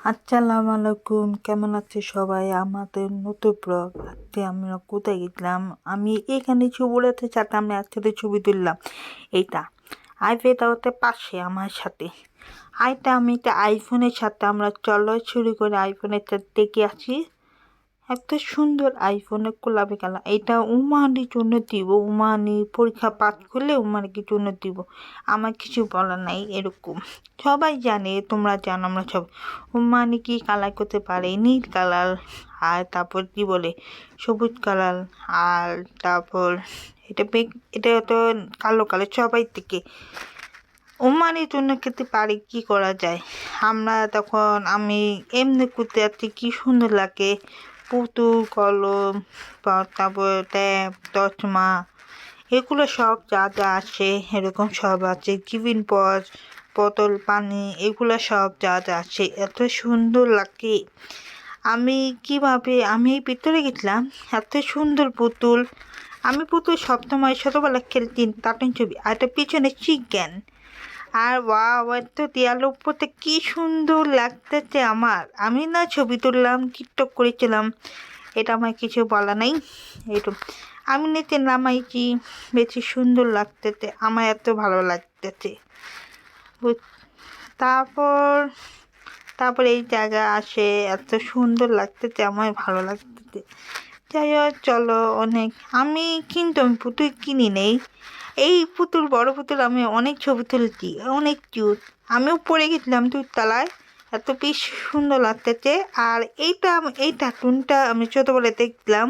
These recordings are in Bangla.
আসসালামু আলাইকুম কেমন আছে সবাই? আমাদের নতুন ব্লগ আজকে আমরা কোথায় গেছিলাম? আমি এখানে ছবিটাতে সাথে আমরা একসাথে ছবি তুললাম। এইটা আইফেটা হতে পাশে আমার সাথে। আইটা আমি একটা আইফোনের সাথে আমরা চলো শুরু করে আইফোনের সাথে দেখে আসি। একটা সুন্দর আইফোনের গোলাপি কালার। এটা উমানির জন্য দিব। উমানি পরীক্ষা পাস করলে উমানিকে জন্য দিব। আমার কিছু বলার নাই, এরকম। সবাই জানে, তোমরা জানো, আমরা সব। উমানি কি কালার করতে পারে? নীল কালার, আর তারপর কি বলে? সবুজ কালার, আর তারপর এটা এটা তো কালো কালার, সবাই থেকে উমানির জন্য খেতে পারি, কি করা যায়? আমরা তখন, আমি এমনি করতে যাচ্ছি কি সুন্দর লাগে। পুতুল কলম তারপর ট্যাপ চশমা, এগুলো সব যা যা আছে, এরকম সব আছে। টিফিন পজ, বোতল, পানি, এগুলো সব যা যা আছে। এত সুন্দর লাগে। আমি কীভাবে, আমি ভিতরে গেছিলাম, এত সুন্দর পুতুল। আমি পুতুল সবসময় ছোটোবেলা খেলছি কার্টুন ছবি। আর একটা পিছনে চিকেন। আর ওয়াও এত দেয়ালের উপরতে কি সুন্দর লাগতেছে আমার। আমি না ছবি তুললাম, টিকটক করেছিলাম। এটা আমার কিছু বলা নাই। একটু আমি নিতে নামাইছি, বেশি সুন্দর লাগতেছে, আমার এত ভালো লাগতেছে। তারপর তারপর এই জায়গা আসে, এত সুন্দর লাগতেছে, আমার ভালো লাগতেছে। যাই হোক চলো অনেক। আমি কিন্তু আমি পুতুল কিনি নেই। এই পুতুল, বড় পুতুল, আমি অনেক ছবি তুলছি, অনেক কিউট আমিও পড়ে গেছিলাম তুই তালায়, এত বেশ সুন্দর লাগতেছে। আর এইটা এই কার্টুনটা আমি ছোটোবেলায় দেখলাম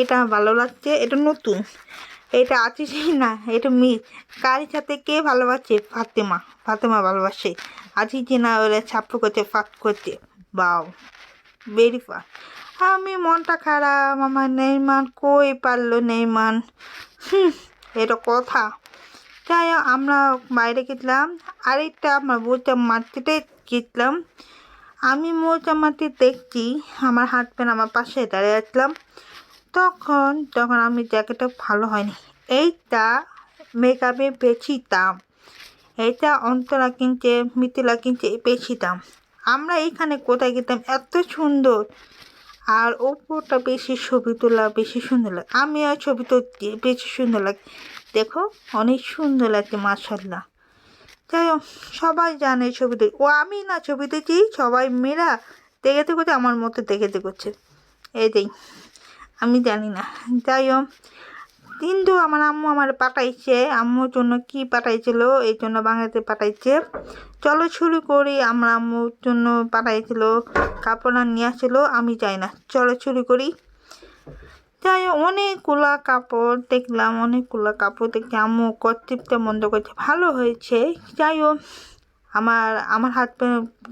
এটা ভালো লাগছে। এটা নতুন। এটা আছে না, এটা মি কার সাথে কে ভালোবাসে? ফাতেমা। ফাতেমা ভালোবাসে। আছি যে না ওরা ছাপ্প করছে ফাট করছে। বাও। ভেরি ফাট আমি মনটা খারাপ, আমার নেইমান কই পারল নেইমান হুম, এটা কথা। তাই আমরা বাইরে গেছিলাম। আরেকটা আমার বউটা মাটিতে গেছিলাম। আমি মৌচা মাটি দেখছি, আমার হাজব্যান্ড আমার পাশে দাঁড়িয়ে আসলাম তখন তখন আমি জ্যাকেটটা ভালো হয়নি। এইটা মেকআপে বেশি দাম। এইটা অন্তরা কিনছে, মিথিলা কিনছে বেশি দাম। আমরা এইখানে কোথায় গেতাম এত সুন্দর। আর ওপরটা বেশি ছবি তোলা, বেশি সুন্দর লাগে। আমি আর ছবি তুলছি বেশি সুন্দর লাগে। দেখো, অনেক সুন্দর লাগছে মাসাল্লাহ যাই হোক, সবাই জানে ছবি তুলি। ও, আমি না ছবি তুলছি, সবাই মেয়েরা দেখে করছে, আমার মতো দেখে দেখছে এই দেই আমি জানি না। যাই হোক কিন্তু আমার আম্মু আমার পাঠাইছে। আম্মুর জন্য কি পাঠাইছিল, এই জন্য বাংলাতে পাঠাইছে। চলো শুরু করি। আমার আম্মুর জন্য পাঠাইছিল, কাপড় নিয়ে আসছিল, আমি যাই না। চলো শুরু করি। যাই অনেকগুলা কাপড় দেখলাম, অনেকগুলা কাপড় দেখে আম্মু কর্তৃত্ব মন্দ করছে। ভালো হয়েছে। যাই হোক, আমার আমার হাত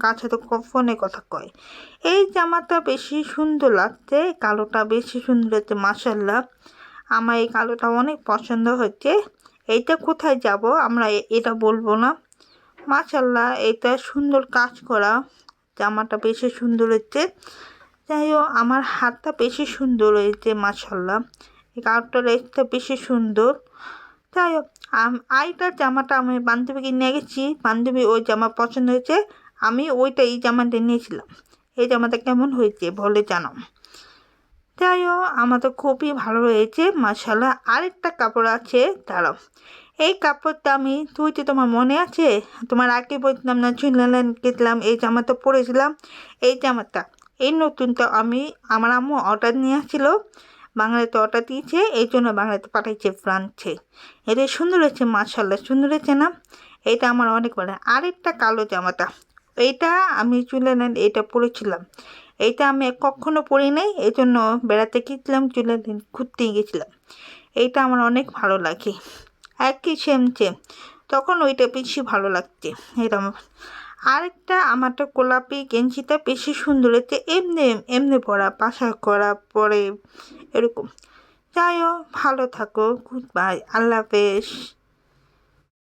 কাছে তো ফোনে কথা কয়। এই জামাটা বেশি সুন্দর লাগছে, কালোটা বেশি সুন্দর হচ্ছে মাসাল্লাহ আমার এই কালোটা অনেক পছন্দ হচ্ছে। এইটা কোথায় যাব আমরা এটা বলব না। মাশাল্লাহ এটা সুন্দর কাজ করা। জামাটা বেশি সুন্দর হচ্ছে। যাই হোক, আমার হাতটা বেশি সুন্দর হয়েছে মাশাল্লাহ এই কালোটা রেটটা বেশি সুন্দর। যাই হোক আইটার জামাটা আমি বান্ধবীকে নিয়ে গেছি। বান্ধবী ওই জামা পছন্দ হয়েছে। আমি ওইটা এই জামাটা নিয়েছিলাম। এই জামাটা কেমন হয়েছে বলে জানাম যাই হোক, আমার তো খুবই ভালো হয়েছে মাসাল্লাহ আরেকটা কাপড় আছে, দাঁড়াও, এই কাপড়টা আমি তুই তো তোমার মনে আছে? তোমার আগে বলছিলাম না চুনলান গেছিলাম এই জামাটা পরেছিলাম, এই জামাটা, এই নতুনটা আমি, আমার আম্মু অর্ডার নিয়ে আসছিল বাংলাতে অর্ডার দিয়েছে, এই জন্য বাংলাতে পাঠাইছে, ফ্রান্সে, এটা সুন্দর হয়েছে মাসাল্লাহ সুন্দর হয়েছে না? এটা আমার অনেক ভালো আরেকটা কালো জামাটা এইটা আমি চুলে নেন এটা পরেছিলাম এইটা আমি কখনো পড়ি নাই এই জন্য বেড়াতে গিয়েছিলাম চুলে ঘুরতে গেছিলাম। এইটা আমার অনেক ভালো লাগে। একই সেম সেম তখন ওইটা বেশি ভালো লাগছে। আমার আরেকটা, আমারটা গোলাপি গেঞ্জিটা বেশি সুন্দর হচ্ছে এমনি এমনি পরা, পাশা করা, পরে এরকম। যাই হোক, ভালো থাকো। গুড বাই আল্লাহ হাফেজ।